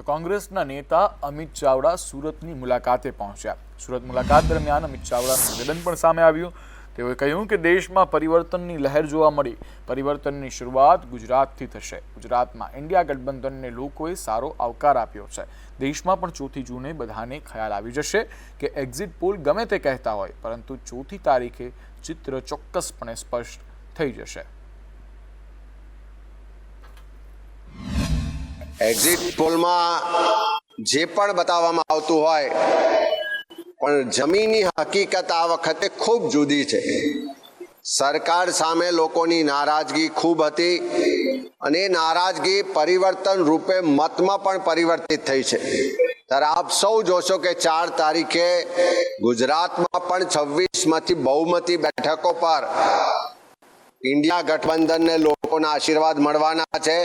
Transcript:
તો કોંગ્રેસના નેતા અમિત ચાવડા સુરતની મુલાકાતે પહોંચ્યા. સુરત મુલાકાત દરમિયાન અમિત ચાવડાનું નિવેદન પણ સામે આવ્યું. તેઓએ કહ્યું કે દેશમાં પરિવર્તનની લહેર જોવા મળી. પરિવર્તનની શરૂઆત ગુજરાતથી થશે. ગુજરાતમાં ઇન્ડિયા ગઠબંધનને લોકોએ સારો આવકાર આપ્યો છે. દેશમાં પણ ચોથી જૂને બધાને ખ્યાલ આવી જશે કે એક્ઝિટ પોલ ગમે તે કહેતા હોય, પરંતુ ચોથી તારીખે ચિત્ર ચોક્કસપણે સ્પષ્ટ થઈ જશે. એક્ઝિટ પોલમાં જે પણ બતાવવામાં આવતું હોય, પણ જમીની હકીકત આ વખતે ખૂબ જુદી છે. સરકાર સામે લોકોની નારાજગી ખૂબ હતી અને નારાજગી પરિવર્તન રૂપે મતમાં પણ પરિવર્તિત થઈ છે. ત્યારે આપ સૌ જોશો કે ચાર તારીખે ગુજરાતમાં પણ છવ્વીસમાંથી બહુમતી બેઠકો પર ઇન્ડિયા ગઠબંધનને લોકોના આશીર્વાદ મળવાના છે.